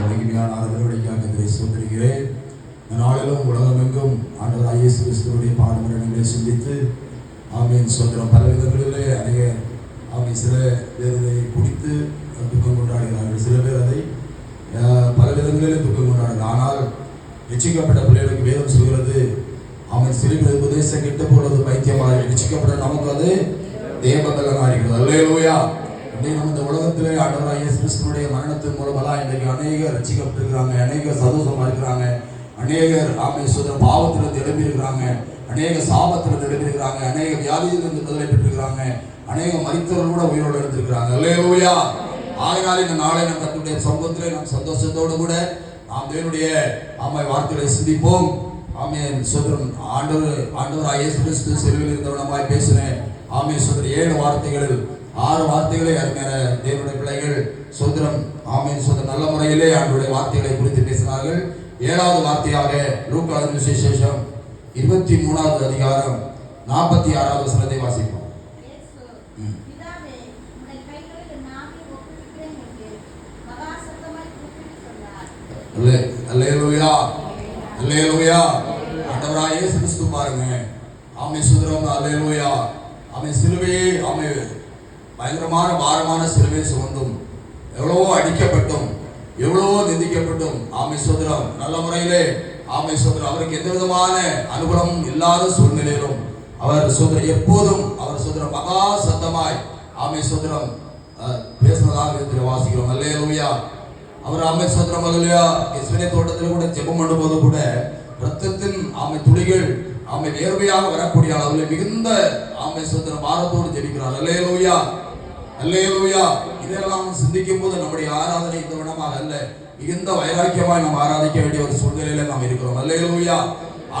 மகிமையான ஆதரவடிக்காக இதை சொல்லிருக்கிறேன் இந்த நாளிலும் உலகமெங்கும் ஆண்டவர் இயேசு கிறிஸ்துவனுடைய பாடுமரங்களை சிந்தித்து ஆமீன் சொல்கிறோம் பல விதங்களிலே அநேக அவங்க சில பேர் இதை குடித்து துக்கம் கொண்டாடுகிறார்கள். சில பேர் அதை பல விதங்களிலே துக்கம் கொண்டாடுகிறார்கள். ஆனால் ரட்சிக்கப்பட்ட பிள்ளைகளுக்கு வேதம் சொல்கிறது அவன் சிறுகிற உபதேசம் கெட்டு போனது பைத்தியமாக ரட்சிக்கப்பட்ட நமக்கு அது தேவபலனாக இருக்கிறது அல்லையா இன்னைக்கு நம்ம இந்த உலகத்திலே ஆண்டவராக இயேசு கிறிஸ்துவுடைய மரணத்தின் மூலமெல்லாம் இன்றைக்கு அநேகர் ரசிக்கப்பட்டிருக்கிறாங்க அநேக சந்தோஷமா இருக்கிறாங்க அநேகர் ஆமை சுதர பாவத்திலிருந்து எழுப்பி அநேக சாபத்திலிருந்து எழுப்பி அநேக வியாதியிலிருந்து விடுதலை பெற்றிருக்கிறாங்க அநேக மரித்தவர்கள் கூட உயிரோடு எடுத்திருக்கிறாங்க அல்லேலூயா ஆகையால் இந்த நாளை நம் தன்னுடைய சமூகத்திலே நாம் சந்தோஷத்தோடு கூட நாம் தேவனுடைய ஆமை வார்த்தைகளை சிந்திப்போம். ஆமையன் சோதரன் ஆண்டவர் ஆண்டவர் இயேசு கிறிஸ்து செல்வில் இருந்தவனமாய் பேசினேன். ஆமையன் சொல்ற ஏழு வார்த்தைகள் ஆறு வார்த்தைகளை அருமையான தேவனுடைய பிள்ளைகள் சோதரம் ஆமேன் சோதரன் நல்ல முறையிலே ஆண்டுடைய வார்த்தைகளை குறித்து பேசினார்கள். ஏழாவது வார்த்தையாக லூக்காவின் விசேஷம் இருபத்தி மூணாவது அதிகாரம் நாற்பத்தி ஆறாவது வசனத்தை வாசிப்போம். இயேசு கிறிஸ்து பாருங்க. ஆமை சுதரம் அல்லேலூயா. ஆமை சிலுவையே ஆமை பயங்கரமான பாரமான சிலுவை சுமந்தும் எவ்வளவோ அடிக்கப்பட்டும் எவ்வளவோ நிந்திக்கப்பட்டும். ஆமை சுதரம் நல்ல முறையிலே ஆமை சோதரம் அவருக்கு எந்த விதமான அனுகூலமும் இல்லாத சூழ்நிலையிலும் அவர் சுதரம் எப்போதும் அவர் சுதரம் மகா சத்தமாய் ஆமை சோதரம் பேசுனதாக இதில் வாசிக்கிறோம். அல்லேலூயா. அவர் ஆமை சோதரம் அல்லையா எஸ்வனே தோட்டத்தில் கூட ஜெபம் பண்ணும்போது கூட ரத்தத்தின் ஆமை துளிகள் ஆமை நேர்மையாக வரக்கூடிய அளவில் மிகுந்த ஆமை சோதரம் பாரத்தோடு ஜெபிக்கிறார். அல்லேலூயா. அல்லேலூயா. இதெல்லாம் சிந்திக்கும் போது நம்முடைய ஆராதனை இந்த விடமாக அல்ல. மிகுந்த வைராக்கியமாய் நாம் ஆராதிக்க வேண்டிய ஒரு சூழ்நிலையில நாம் இருக்கிறோம். அல்லேலூயா.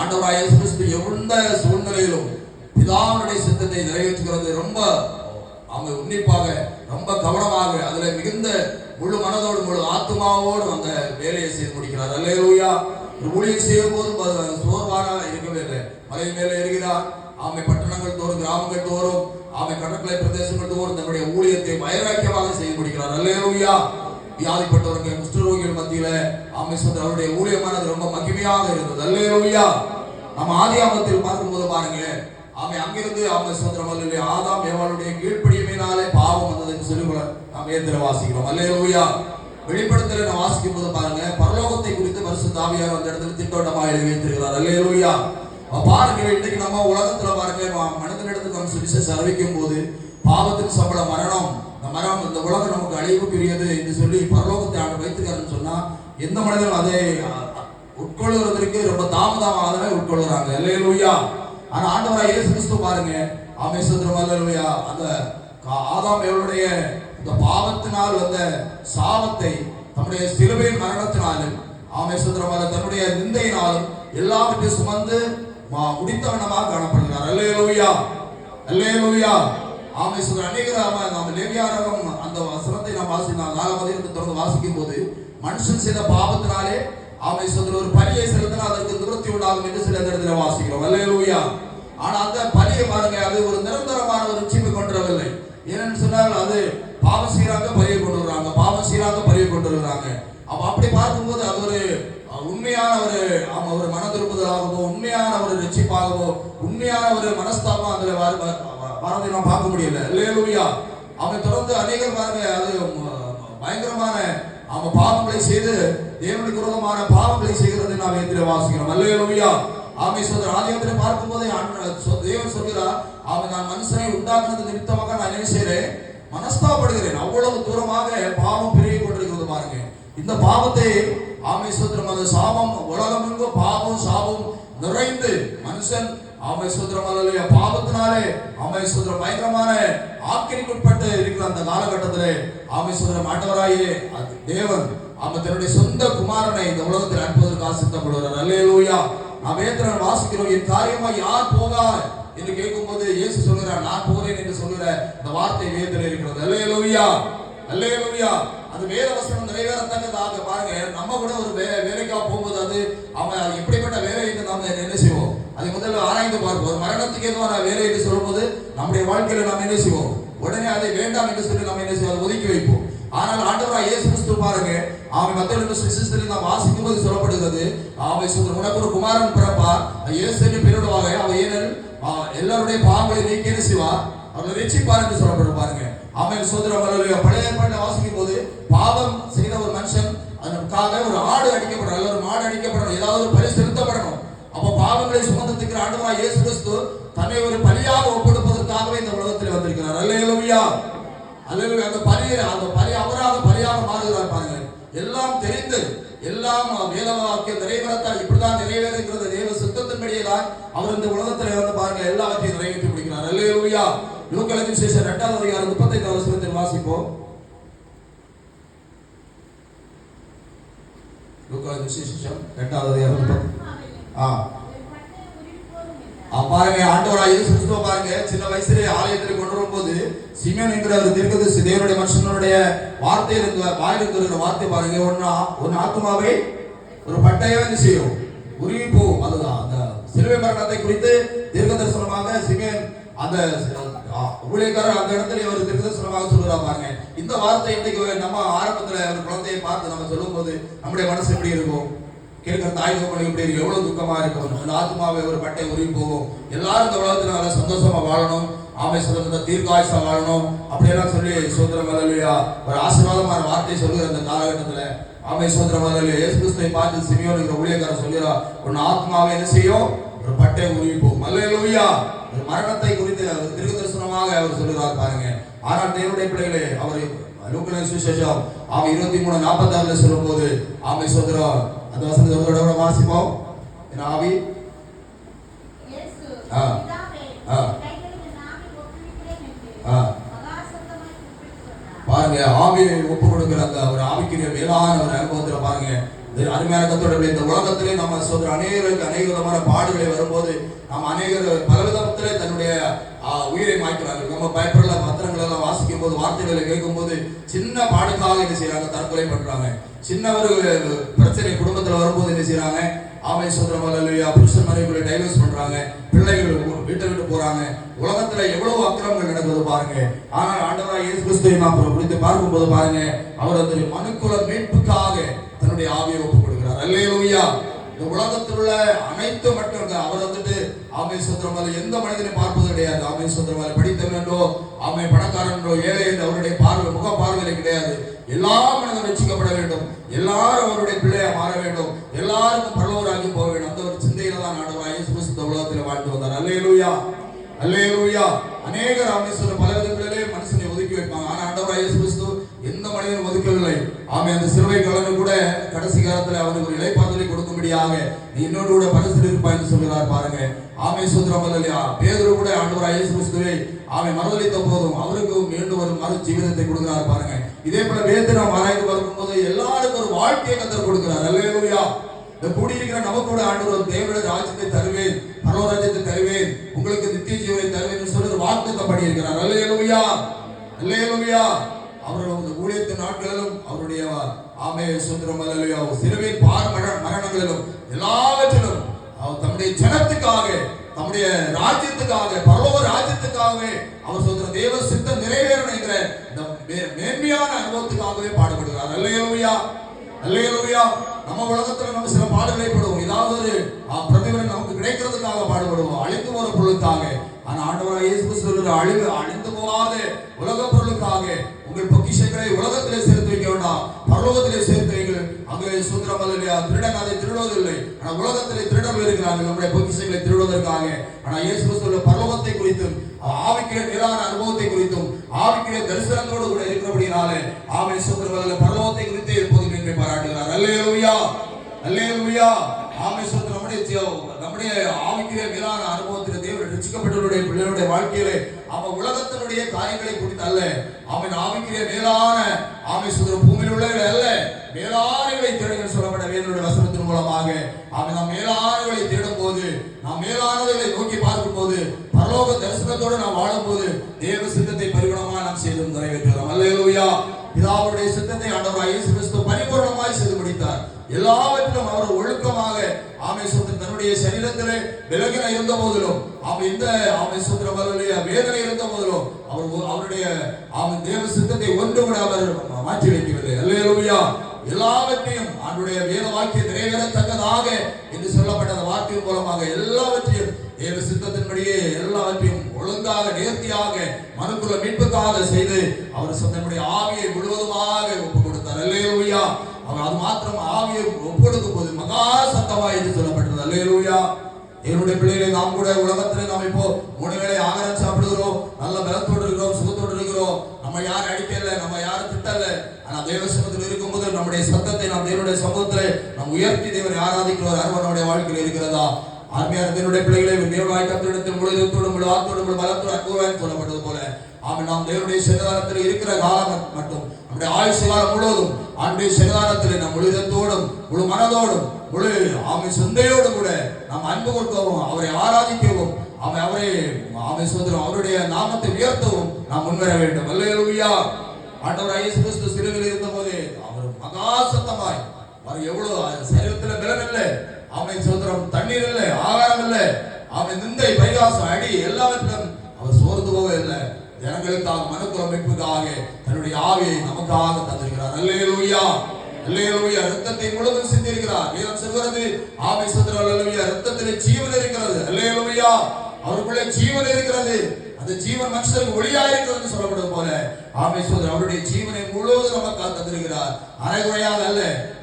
ஆண்டவராய கிறிஸ்து எந்த சூழ்நிலையிலும் பிதாவுடைய சித்தத்தை நிறைவேற்றுகிறது ரொம்ப அவங்க உன்னிப்பாக ரொம்ப கவனமாக அதுல மிகுந்த முழு மனதோடு முழு ஆத்மாவோடு அந்த வேலையை செய்து முடிக்கிறார். அல்லேலூயா. ஒரு ஊழியம் செய்யும் போது சோர்வாக இருக்கவே இல்லை. மலை மேலே இருக்கிறார் ஆமை பட்டணங்கள் தோறும் கிராமங்கள் தோறும் ஆமை கடற்கரை பிரதேசங்கள் தோறும் தன்னுடைய ஊழியத்தை வைராக்கியமாக செய்து முடிக்கிறார். அல்லேலூயா. வியாதிப்பட்டவர்கள் குஷ்டரோகிகள் மத்தியில ஆமை சொந்த அவருடைய ஊழியமானது ரொம்ப மகிமையாக இருந்தது. அல்லேலூயா. நம்ம ஆதியாமத்தில் பார்க்கும்போது பாருங்க ஆமை அங்கிருந்து ஆமை சுதந்திரம் ஆதாம் ஏவாளுடைய கீழ்ப்படியமையினாலே பாவம் வந்தது என்று சொல்லி நாம் ஏந்திர வாசிக்கிறோம். அல்லேலூயா. வெளிப்படுத்தல நான் வாசிக்கும் போது பாருங்க பரலோகத்தை குறித்து பரிசுத்த தாவியார் அந்த இடத்துல திட்டோட்டமாக எழுதி வைத்திருக்கிறார் அல்லேலூயா. பாருங்க இன்னைக்கு நம்ம உலகத்துல பாருங்க மனிதனிடத்துக்கு நம்ம சுவிசேஷம் அறிவிக்கும் போது பாவத்துக்கு சம்பள மரணம். இந்த மரம் இந்த உலகம் நமக்கு அழிவுக்குரியது என்று சொல்லி பரலோகத்தை ஆண்டு வைத்துக்காருன்னு சொன்னா எந்த மனிதனும் அதை உட்கொள்ளுறதுக்கு ரொம்ப உட்கொள்வதற்கு ரொம்ப தாமதமாக உட்கொள்கிறாங்க அல்லேலூயா. ஆனா ஆண்டவரா இயேசு கிறிஸ்து பாருங்க. ஆமே சுந்தரம் அந்த கா- ஆதாம் எவருடைய இந்த பாவத்தினால் வந்த சாபத்தை தன்னுடைய சிலுவையின் மரணத்தினாலும் ஆமே சுந்தரம் தன்னுடைய நிந்தையினாலும் எல்லாவற்றையும் சுமந்து முடித்தவனமாக காணப்படுகிறார். அல்லேலூயா. அல்லேலூயா. ஆமை சுந்தரம் அநேகர் நாம லேவியாரகம் அந்த வசனத்தை நாம் வாசினால் நாலாம் அதிகாரத்தை தொடர்ந்து வாசிக்கும் போது மனுஷன் செய்த பாவத்தினாலே ஆமை சொல்ற ஒரு பலியை செலுத்தினா அதற்கு நிவர்த்தி உண்டாகும் என்று சில இடத்துல வாசிக்கிறோம். அல்லேலூயா. ஆனா அந்த பலியை பாருங்க அது ஒரு நிரந்தரமான ஒரு ரட்சிப்பை கொண்டுறவில்லை ஏன்னு சொன்னால் அது பாவம் சீராக பலியை கொண்டு வர்றாங்க பாவம் சீராக பலியை கொண்டு வர்றாங்க அப்ப அப்படி பார்க்கும்போது அது ஒரு உண்மையான ஒரு ஆமா ஒரு மன திருப்புதலாகவோ உண்மையான ஒரு ரட்சிப்பாகவோ உண்மையான ஒரு மனஸ்தாபம் அதுல வர- வரதை நாம் பார்க்க முடியல. இல்லையா அவன் தொடர்ந்து அநேகர் பாருங்க அது பயங்கரமான அவன் பாவங்களை செய்து தேவனுக்கு விரோதமான பாவங்களை செய்கிறது நாம் எந்திர வாசிக்கிறோம். அல்லையா ஆமை சோதர ஆதியத்தில் பார்க்கும்போதே ஆண்ட- சொ- தேவன் சொல்கிறார் அவன் நான் மனுஷனை உண்டாக்குறது நிமித்தமாக நான் என்ன செய்கிறேன் மனஸ்தாபடுகிறேன் அவ்வளவு தூரமாக பாவம் பெருகி கொண்டிருக்கிறது பாருங்க. இந்த பாவத்தை ஆமேஸ்வரம் சோதரம் அந்த சாபம் உலகமெங்கும் பாவம் சாபம் நிறைந்து மனுஷன் ஆமை சோதரம் பாவத்தினாலே ஆமேஸ்வரம் பயங்கரமான ஆக்கிரிக்குட்பட்டு இருக்கிற அந்த காலகட்டத்திலே ஆமேஸ்வரம் ஆண்டவராயே அது தேவன் அவன் தன்னுடைய சொந்த குமாரனை இந்த உலகத்தில் அனுப்புவதற்கு ஆசித்தப்படுகிறார் அல்லேலூயா. நாம் வேத்திரன் வாசிக்கிறோம் என் காரியமா யார் போகார்? என்று கேட்கும்போது இயேசு சொல்கிறார் நான் போகிறேன் என்று சொல்கிற இந்த வார்த்தை வேதனை இருக்கிறது. அல்லேலூயா. அல்லேலூயா. அது வேத வசனம் நிறைவேறத்தக்கதாக பாருங்க. நம்ம கூட ஒரு வே வேலைக்காக போகும்போது அது அவன் அது எப்படிப்பட்ட வேலைக்கு நாம் என்ன செய்வோம்? அதை முதல்ல ஆராய்ந்து பார்ப்போம். ஒரு மரணத்துக்கு நான் வேலை என்று சொல்லும்போது நம்முடைய வாழ்க்கையில நாம் என்ன செய்வோம்? உடனே அதை வேண்டாம் என்று சொல்லி நாம் என்ன செய்வோம்? ஒதுக்கி வைப்போம். ஆனால் ஆண்டவராக இயேசு கிறிஸ்து பாருங்க அவன் மத்தொரு சுவிசேஷத்தில் நாம் வாசிக்கும் போது சொல்லப்படுகிறது அவை சொல்ற உனக்கு ஒரு குமாரன் பிறப்பா? இயேசு பெருடுவாங்க அவ ஏனல் எல்லாருடைய பாவங்களை நீக்கி என்ன செய்வார்? அவர்களை ரசிப்பார் என்று சொல்லப்படும் பாருங்க. அவன் சுதந்திரம் பழைய பண்ண வாசிக்கும் போது பாவம் செய்த ஒரு மனுஷன் அதற்காக ஒரு ஆடு அடிக்கப்படணும் அல்ல ஒரு மாடு அடிக்கப்படணும் ஏதாவது ஒரு பலி செலுத்தப்படணும். அப்ப பாவங்களை சுமந்தத்துக்கு ஆண்டவராய் இயேசு கிறிஸ்து தன்னை ஒரு பலியாக ஒப்படுப்பதற்காகவே இந்த உலகத்தில் வந்திருக்கிறார். அல்லேலூயா. அல்லேலூயா. அந்த பலி அந்த பலி அவராக பலியாக மாறுகிறார் பாருங்க எல்லாம் தெரிந்து எல்லாம் வேத நிறைவேறத்தால் இப்படிதான் நிறைவேறுகிறது. தேவ சித்தத்தின்படியேதான் அவர் இந்த உலகத்தில் வந்து பாருங்க எல்லாவற்றையும் நிறைவேற்றி முடிக்கிறார். அல்லேலூயா. லூக்கலத்தின் விசேஷம் இரண்டாவது அதிகாரம் முப்பத்தைந்தாவது வசனத்தில் வாசிப்போம். லூக்கலத்தின் சேஷம் இரண்டாவது அதிகாரம் முப்பத்தி ஆ. பாருங்க ஆண்டவராக இயேசு கிறிஸ்துவ பாருங்க. சின்ன வயசுல ஆலயத்தில் கொண்டு வரும்போது சிமியன் என்கிற ஒரு தீர்க்கதரிசி தேவனுடைய மனுஷனுடைய வார்த்தை இருந்த வாயிலிருந்து இருக்கிற வார்த்தை பாருங்க. ஒன்னு ஒரு ஆத்மாவை ஒரு பட்டையை என்ன செய்யும் உருவி போகும். அதுதான். அந்த சிலுவை மரணத்தை குறித்து தீர்க்க தரிசனமாக சிமியன் அந்த ஊழியக்காரர் அந்த இடத்துல இவர் திருதர்சனமாக சொல்லுறா பாருங்க. இந்த வார்த்தை இன்னைக்கு நம்ம ஆரம்பத்துல ஒரு குழந்தையை பார்த்து நம்ம சொல்லும்போது நம்முடைய மனசு எப்படி இருக்கும்? கேட்கிற தாய் தகப்பனுக்கு எப்படி இருக்கு? எவ்வளவு துக்கமா இருக்கும்? அந்த ஆத்மாவை ஒரு பட்டை உருவி போகும். எல்லாரும் இந்த உலகத்துல நல்லா சந்தோஷமா வாழணும். ஆமை சுதந்திர தீர்க்காயுசா வாழணும். அப்படியெல்லாம் சொல்லி சோதரம் வரலையா ஒரு ஆசீர்வாதமான வார்த்தை சொல்லுகிற அந்த காலகட்டத்துல. ஆமை சுதந்திரம் வரலையா ஏசு கிறிஸ்துவை பார்த்து சிமியோன் இருக்கிற ஊழியக்காரன் சொல்லுறா உன் ஆத்மாவை என்ன செய்யும்? ஒரு பட்டை உருவி போகும். அல்லேலூயா! மரணத்தை குறித்து திருக்கு தரிசனமாக அவர் சொல்லுகிறார் பாருங்க ஆனால் தேவனுடைய பிள்ளைகளே அவர் லூக்கன சுவிசேஷம் ஆமை இருபத்தி மூணு நாற்பத்தி ஆறுல சொல்லும் போது ஆமை சோதரம் அந்த வசனத்தை தடவை வாசிப்போம் என் ஆவி ஆ. ஆ. ஆ. பாருங்க ஆவியை ஒப்பு கொடுக்கிற அந்த ஒரு ஆவிக்குரிய மேலான ஒரு அனுபவத்துல பாருங்க அருமையான கத்தோட இந்த உலகத்திலே நம்ம சொல்ற அநேகருக்கு அநேக விதமான பாடுகளை வரும்போது நம்ம அநேகர் பலவிதத்திலே தன்னுடைய உயிரை மாய்க்கிறார்கள். நம்ம பயப்படல பத்திரங்கள் எல்லாம் வாசிக்கும் போது வார்த்தைகளை கேட்கும் போது சின்ன பாடுக்காக என்ன செய்யறாங்க தற்கொலை பண்றாங்க. சின்ன ஒரு பிரச்சனை குடும்பத்துல வரும்போது என்ன செய்யறாங்க ஆமை சுதரம் அல்லையா புருஷன் மனைவிகளை டைவர்ஸ் பண்றாங்க. பிள்ளைகள் வீட்டை விட்டு போறாங்க. உலகத்துல எவ்வளவு அக்கிரமங்கள் நடக்குது பாருங்க. ஆனால் ஆண்டவராக இயேசு கிறிஸ்துவை நாம் குறித்து பார்க்கும்போது பாருங்க அவர் அந்த மனுக்குல மீட்புக்காக தன்னுடைய ஆவியை ஒப்புக் கொடுக்கிறார். அல்லையா இந்த உலகத்தில் உள்ள அனைத்து மக்கள் அவர் வந்துட்டு ஆமை சுந்தரமால எந்த மனிதனை பார்ப்பது கிடையாது. ஆமை சுந்தரமால படித்தவன் என்றோ ஆமை பணக்காரன் என்றோ ஏழை என்று அவருடைய பார்வை முக பார்வையில கிடையாது. எல்லா மனிதனும் ரசிக்கப்பட வேண்டும். எல்லாரும் அவருடைய பிள்ளையா மாற வேண்டும். எல்லாருக்கும் பரலோராகி போக வேண்டும். அந்த ஒரு சிந்தையில தான் ஆண்டவராக இயேசு இந்த உலகத்தில் வாழ்ந்து வந்தார். அல்லேலூயா. அநேகர் அநேக ராமேஸ்வரர் பல விதங்களிலே மனுஷனை ஒதுக்கி வைப்பாங்க. ஆனா ஆண்டவராக இயேசு எந்த மனிதனும் ஒதுக்கவில்லை. ஆமே அந்த சிறுவை கலந்து கூட கடைசி காலத்துல அவனுக்கு ஒரு இலைப்பாதலை கொடுக்கும்படியாக நீ இன்னொரு கூட பரிசில் இருப்பாய் என்று சொல்கிறார் பாருங்க. ஆமே சுந்தரம் இல்லையா பேதரு கூட ஆண்டவர் இயேசு கிறிஸ்துவை ஆமை மறுதளித்த போதும் அவருக்கு மீண்டும் ஒரு மறு ஜீவிதத்தை கொடுக்கிறார் பாருங்க. இதே போல வேத்து நாம் ஆராய்ந்து பார்க்கும்போது எல்லாருக்கும் ஒரு வாழ்க்கையை கத்தர் கொடுக்கிறார். அல்லேலூயா. இந்த கூடியிருக்கிற நமக்கு ஆண்டு ஆண்டவர் ஒரு தேவனுடைய ராஜ்யத்தை தருவேன் பரவராஜ்யத்தை தருவேன் உங்களுக்கு நித்திய ஜீவனை தருவேன் என்று சொல்லி ஒரு வாக்குத்தம் பண்ணியிருக்கிறார் அல்லேலூயா. அல்லேலூயா. அவர்கள் இந்த ஊழியத்தின் நாட்களிலும் அவருடைய ஆமே சுந்தரம் அல்லேலூயா சிறுவை பார் மரணங்களிலும் எல்லாவற்றிலும் அவர் தம்முடைய ஜனத்துக்காக தம்முடைய ராஜ்யத்துக்காக பரலோக ராஜ்யத்துக்காகவே அவர் சொல்ற தேவ சித்தம் நிறைவேறணும் என்கிற இந்த மே- மேன்மையான அனுபவத்துக்காகவே பாடுபடுகிறார். அல்லையோயா அல்லேலூயா நம்ம உலகத்துல நம்ம சில பாடுகளை படுவோம். ஏதாவது ஒரு ஆ, பிரதிபலன் நமக்கு கிடைக்கிறதுக்காக பாடுபடுவோம். அழிந்து போற பொருளுக்காக ஆனா ஆண்டவராக இயேசு அழிவு அழிந்து போகாத. உலக பொருளுக்காக உங்கள் பொக்கிஷங்களை உலகத்திலே சேர்த்து வைக்க வேண்டாம். பரலோகத்திலே சேர்த்து வைங்கள். அங்கே சுந்தரம் இல்லையா திருடன் அதை திருடுவதில்லை. ஆனா உலகத்திலே திருடர்கள் இருக்கிறார்கள். நம்முடைய பொக்கிஷங்களை திருடுவதற்காக. ஆனா இயேசு பரலோகத்தை குறித்தும் ஆவிக்கிற மேலான அனுபவத்தை குறித்தும் ஆவிக்கிற தரிசனத்தோடு கூட இருக்கிறபடினாலே ஆமை சுந்தரம் பரலோகத்தை குறித்து எப்போதும் என்று பாராட்டுகிறார். அல்லேலூயா! அல்லேலூயா! ஆமை சுந்தரம் நம்முடைய நம்முடைய ஆவிக்கிற மேலான தேவன் ரசிக்கப்பட்டவருடைய பிள்ளைகளுடைய வாழ்க்கையிலே அவன் உலகத்தினுடைய காரியங்களை குறித்து அல்ல. அவன் ஆவிக்கிற மேலான ஆமை சுந்தரம் பூமியில் உள்ளவர்கள் அல்ல. மேலானங்களை தேடுங்கள் சொல்லப்பட்ட வேதனுடைய வசனத்தின் மூலமாக. அவன் நாம் மேலானவர்களை தேடும் போது நாம் மேலானவர்களை நோக்கி பார்க்கும் போது பரலோக தரிசனத்தோடு நாம் வாழும் போது தேவ சித்தத்தை பரிகுணமாக நாம் செய்து நிறைவேற்றுகிறோம் அல்ல பிதாவுடைய சித்தத்தை ஆண்டவராக இயேசு கிறிஸ்து பரிபூர்ணமாய் செய்து முடித்தார். எல்லாவற்றிலும் அவர் ஒழுக்கமாக ஆமை சுத்திர தன்னுடைய சரீரத்திலே விலகின இருந்த போதிலும் அவன் இந்த ஆமை அவருடைய வேதனை இருந்த போதிலும் அவர் அவருடைய அவன் தேவ சித்தத்தை ஒன்று கூட அவர் மாற்றி வைக்கவில்லை. அல்லையா எல்லாவற்றையும் அவருடைய வேத வாக்கிய நிறைவேறத்தக்கதாக என்று சொல்லப்பட்ட அந்த வார்த்தையின் மூலமாக எல்லாவற்றையும் தேவ சித்தத்தின்படியே எல்லாவற்றையும் ஒழுங்காக நேர்த்தியாக மனுக்குள்ள மீட்புக்காக செய்து அவர் சொந்தனுடைய ஆவியை முழுவதுமாக ஒப்பு கொடுத்தார் அல்லையா அவன் அது மாத்திரம் ஆவியை ஒப்பு போது மகா சத்தமாய் என்று சொல்லப்பட்டது. அல்லேலூயா. என்னுடைய பிள்ளைகளை நாம் கூட உலகத்தில் நாம் இப்போ உணவுகளை ஆகாரம் சாப்பிடுகிறோம். நல்ல பலத்தோடு இருக்கிறோம் சுகத்தோடு இருக்கிறோம். நம்ம யாரும் அடிக்கல நம்ம யாரும் திட்டல ஆனா தேவ சமூகத்தில் இருக்கும்போது நம்முடைய சத்தத்தை நாம் தேவனுடைய சமூகத்தில் நாம் உயர்த்தி தேவனை ஆராதிக்கிற ஒரு நம்முடைய வாழ்க்கையில் இருக்கிறதா? ஆர்மியார் தேவனுடைய பிள்ளைகளை தேவனாய் கத்திரிடத்தில் முழுவதோடு முழு ஆத்தோடு முழு பலத்தோடு சொல்லப்பட்டது போல. ஆமாம் நாம் தேவனுடைய சன்னிதானத்தில் இருக்கிற காலம் மட்டும் நம்முடைய ஆயுசு காலம் முழுவதும் ஆண்டுடைய சன்னிதானத்தில் நம் முழுதத்தோடும் முழு மனதோடும் முழு ஆமை சிந்தையோடும் கூட நாம் அன்பு கொடுக்கவும் அவரை ஆராதிக்கவும் அவன் அவரை ஆமை சுதந்திரம் அவருடைய நாமத்தை உயர்த்தவும் நாம் முன்வர வேண்டும். அல்லையா ஆண்டவர் ஐயசு கிறிஸ்து சிலுவையில் இருந்தபோது அவர் மகா சத்தமாய் அவர் எவ்வளவு சரீரத்தில் பலன் இல்லை. ஆமை சோதரம் தண்ணீர் இல்லை ஆகாரம் இல்லை ஆமை நிந்தை பரிகாசம் அடி எல்லாவற்றிலும் அவர் சோர்ந்து போவதில்லை ஜனங்களுக்காக மனுக்குல மீட்புக்காக தன்னுடைய ஆவியை நமக்காக தந்திருக்கிறார். அல்லேலூயா. அல்லேலூயா. ரத்தத்தை முழுவதும் சிந்திருக்கிறார். வேதம் சொல்கிறது ஆமை சந்திர அல்லேலூயா. ரத்தத்திலே ஜீவன் இருக்கிறது. அல்லேலூயா. அவருக்குள்ளே ஜீவன் இருக்கிறது. அந்த ஜீவன் மனுஷருக்கு ஒளியா இருக்கிறது சொல்லப்படுவது போல ஆமேஸ்வரர் அவருடைய ஜீவனை முழுவதும் நமக்கு தந்திருக்கிறார் அரைகுறையாக அல்ல.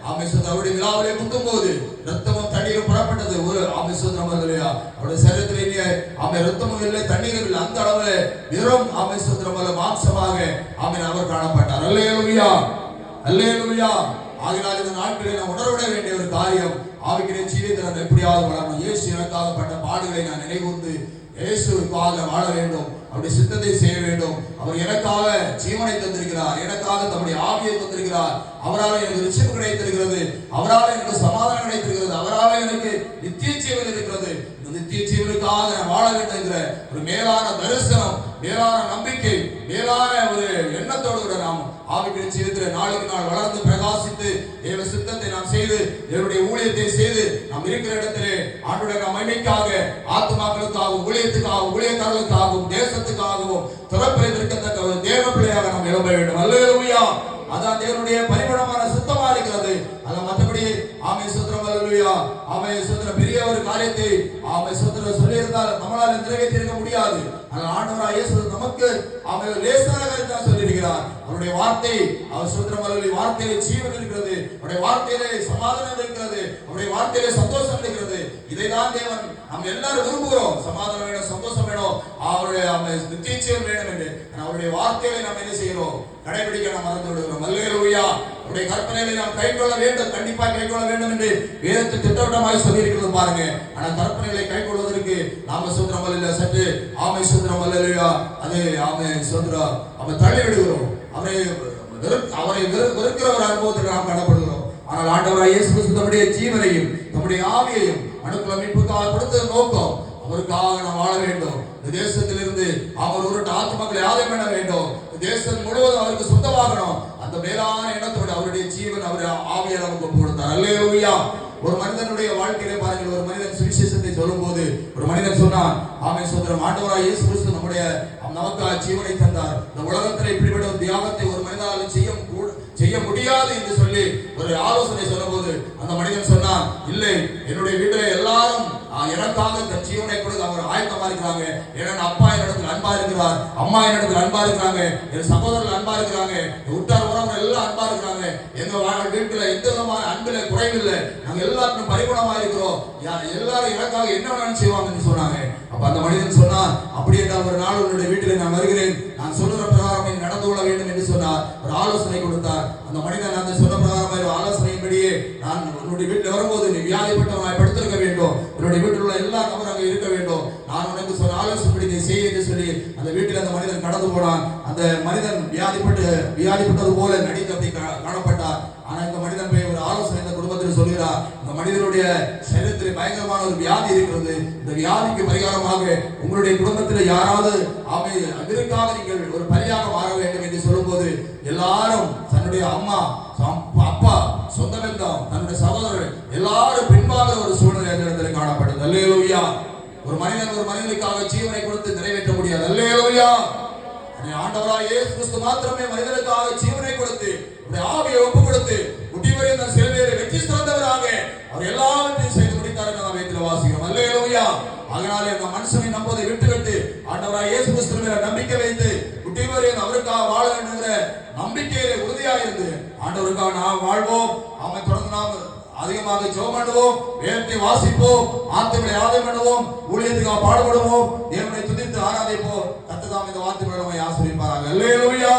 ஆமேஸ்வரர் அவருடைய விழாவிலே முட்டும் போது ரத்தமும் தண்ணீரும் புறப்பட்டது. ஒரு ஆமை சோதரம் இல்லையா அவருடைய சரீரத்திலேயே ஆமை ரத்தமும் இல்லை தண்ணீரும் இல்லை. அந்த அளவுல வெறும் ஆமை சோதரம் மாம்சமாக ஆமை அவர் காணப்பட்டார். அல்லேலூயா! அல்லேலூயா! ஆகினால் இந்த நாட்களில் நான் உணர்விட வேண்டிய ஒரு காரியம் ஆவிக்கிறேன் ஜீவியத்தில் நான் எப்படியாவது வளரணும். இயேசு எனக்காக பட்ட பாடுகளை நான் நினைவுந்து இயேசுக்காக வாழ வேண்டும். அப்படி சித்தத்தை செய்ய வேண்டும். அவர் எனக்காக ஜீவனை தந்திருக்கிறார். எனக்காக தம்முடைய ஆவியை தந்திருக்கிறார். அவரால் எனக்கு ரிச்சம் கிடைத்திருக்கிறது. அவரால் எனக்கு சமாதானம் கிடைத்திருக்கிறது. அவரால் எனக்கு நித்திய ஜீவன் இருக்கிறது. இந்த நித்திய ஜீவனுக்காக நான் வாழ வேண்டும் என்கிற ஒரு மேலான தரிசனம் மேலான நம்பிக்கை மேலான கூட நாம் நாளுக்கு நாள் வளர்ந்து பிரகாசித்து தேவ சித்தத்தை நாம் செய்து தேவனுடைய ஊழியத்தை செய்து நாம் இருக்கிற இடத்திலே ஆண்டுடைய மகிமைக்காக ஆத்மாக்களுக்காகவும் ஊழியத்துக்காகவும் ஊழியக்காரர்களுக்காகவும் தேசத்துக்காகவும் திறப்பை நிற்கத்தக்க ஒரு தேவ பிள்ளையாக நாம் எழும்ப வேண்டும். அல்லேலூயா! அதான் தேவனுடைய பரிமளமான சுத்தமா இருக்கிறது. அதான் மற்றபடி ஆமை சுத்திரம் அல்லேலூயா! ஆமை சுத்திர காரியத்தை ஆமை சுத்திர சொல்லியிருந்தால் நம்மளால் நிறைவேற்றிருக்க முடியாது. ஆனால் ஆண்டவராக இயேசு நமக்கு ஆமை லேசாக சொல்லியிருக்கிறார். அவருடைய வார்த்தை அவர் சுத்திரம் அல்லேலூயா வார்த்தையிலே ஜீவன் இருக்கிறது. அவருடைய வார்த்தையிலே சமாதானம் இருக்கிறது. அவருடைய வார்த்தையிலே சந்தோஷம் இருக்கிறது. இதைதான் தேவன் நாம் எல்லாரும் விரும்புகிறோம். சமாதானம் வேணும் சந்தோஷம் வேணும். அவருடைய நிச்சயம் வேணும் என்று. அவருடைய வார்த்தைகளை நாம் என்ன செய்கிறோம்? கடைபிடிக்க நாம் மறந்து விடுகிறோம். அல்லேலூயா. அவருடைய கற்பனைகளை நாம் கைக்கொள்ள வேண்டும். கண்டிப்பாக கைக்கொள்ள வேண்டும் என்று வேதத்தை திட்டவட்டமாக சொல்லியிருக்கிறது பாருங்க. ஆனால் கற்பனைகளை கைக்கொள்வதற்கு நாம சுத்திரம் அல்ல. சற்று ஆமை சுத்திரம் அல்லையா அது ஆமை சுத்திரம். அவன் தள்ளி விடுகிறோம். அவரை அவரை வெறு- வெறுக்கிற ஒரு அனுபவத்தில் நாம் காணப்படுகிறோம். ஆனால் ஆண்டவராக இயேசு கிறிஸ்து தம்முடைய ஜீவனையும் தம்முடைய ஆவியையும் அணுக்குல மீட்புக்காக கொடுத்த நோக்கம் அவருக்காக நாம் வாழ வேண்டும். இந்த தேசத்திலிருந்து அவர் உருட்டு ஆத்மாக்களை ஆதாயம் பண்ண வேண்டும் தேசம் முழுவதும் அவருக்கு சொந்தமாகணும். அந்த மேலான எண்ணத்தோடு அவருடைய ஜீவன் அவர் ஆவியை நமக்கு ஒப்பு கொடுத்தார் அல்லேலூயா. ஒரு மனிதனுடைய வாழ்க்கையில பாருங்கள் ஒரு மனிதன் சுவிசேஷத்தை சொல்லும்போது ஒரு மனிதன் சொன்னான் ஆமை சோதரம் ஆண்டவராய் இயேசு கிறிஸ்து நம்முடைய நமக்காக ஜீவனை தந்தார். இந்த உலகத்தில் இப்படிப்பட்ட ஒரு தியாகத்தை ஒரு மனிதனால் செய்ய செய்ய முடியாது என்று சொல்லி ஒரு ஆலோசனை சொல்லும்போது அந்த மனிதன் சொன்னான் இல்லை என்னுடைய வீட்டில் எல்லாரும் எனக்காக தன் ஜீவனை கொடுக்க அவர் ஆயத்தமா இருக்கிறாங்க. ஏன்னா அப்பா என்னிடத்தில் அன்பா இருக்கிறார். அம்மா என்னிடத்தில் அன்பா இருக்கிறாங்க. என் சகோதரர்கள் அன்பா இருக்கிறாங்க. உட்டார் உற்றார் எல்லாம் அன்பா இருக்கிறாங்க. எங்க வீட்டுல எந்த விதமான அன்புல குறைவில்லை. நாங்க எல்லாருக்கும் பரிபூர்ணமா இருக்கிறோம். எல்லாரும் எனக்காக என்ன வேணாலும் செய்வாங்கன்னு சொன்னாங்க. அப்ப அந்த மனிதன் சொன்னான் அப்படி என்றால் ஒரு நாள் உன்னுடைய வீட்டில் நான் வருகிறேன். நான் சொல்லுற நடந்து கொள்ள வேண்டும் என்று சொன்னார். ஒரு ஆலோசனை கொடுத்தார். அந்த மனிதன் அந்த சொன்ன பிரகாரமாக ஒரு ஆலோசனையின்படியே நான் உன்னுடைய வீட்டில் வரும்போது நீ வியாதிப்பட்டவனாய் படுத்திருக்க வேண்டும். என்னுடைய வீட்டில் உள்ள எல்லா நபரும் அங்கே இருக்க வேண்டும். நான் உனக்கு சொன்ன ஆலோசனைப்படி நீ செய் என்று சொல்லி அந்த வீட்டில் அந்த மனிதன் கடந்து போனான். அந்த மனிதன் வியாதிப்பட்டு வியாதிப்பட்டது போல நடித்து அப்படி காணப்பட்டார். ஆனா இந்த மனிதன் போய் ஒரு ஆலோசனை இந்த சொல்கிறார் இந்த மனிதனுடைய சரீரத்தில் பயங்கரமான ஒரு வியாதி இருக்கிறது. இந்த வியாதிக்கு பரிகாரமாக உங்களுடைய குடும்பத்தில் யாராவது அவை அதற்காக நீங்கள் ஒரு பலியாக மாற வேண்டும் என்று சொல்லும்போது எல்லாரும் தன்னுடைய அம்மா அப்பா சொந்த பந்தம் தன்னுடைய சகோதரர் எல்லாரும் பின்வாங்குற ஒரு சூழ்நிலை அந்த இடத்துல காணப்படுது அல்லேலூயா. ஒரு மனிதன் ஒரு மனிதனுக்காக ஜீவனை கொடுத்து நிறைவேற்ற முடியாது. அல்லேலூயா. அன்னை ஆண்டவராய் இயேசு கிறிஸ்து மாத்திரமே மனிதனுக்காக ஜீவனை கொடுத்து அவருடைய ஆவியை ஒப்பு கொடுத்து முட்டிவரை அந்த சிலுவையிலே வெற்றி சிறந்தவராக அவர் எல்லாவற்றையும் செய்து முடித்தார் என்று நாம் வேத்தில வாசிக்கிறோம் அல்லேலூயா அதனாலே அந்த பார்ப்பதை விட்டுவிட்டு ஆண்டவராய் இயேசு கிறிஸ்து மேல நம்பிக்கை வைத்து முட்டிவரை அவருக்காக வாழ வேண்டும் என்கிற நம்பிக்கையிலே உறுதியாக இருந்து ஆண்டவருக்காக நாம் வாழ்வோம். அவன் தொடர்ந்து நாம் அதிகமாக ஜெபம் பண்ணுவோம். வேதத்தை வாசிப்போம். ஆத்துக்களை ஆதரவு பண்ணுவோம். ஊழியத்துக்காக பாடுபடுவோம். தேவனை துதித்து ஆராதிப்போம். கத்ததாம் இந்த வார்த்தை நம்மை ஆசிரியப்பாராங்க அல்லேலூயா.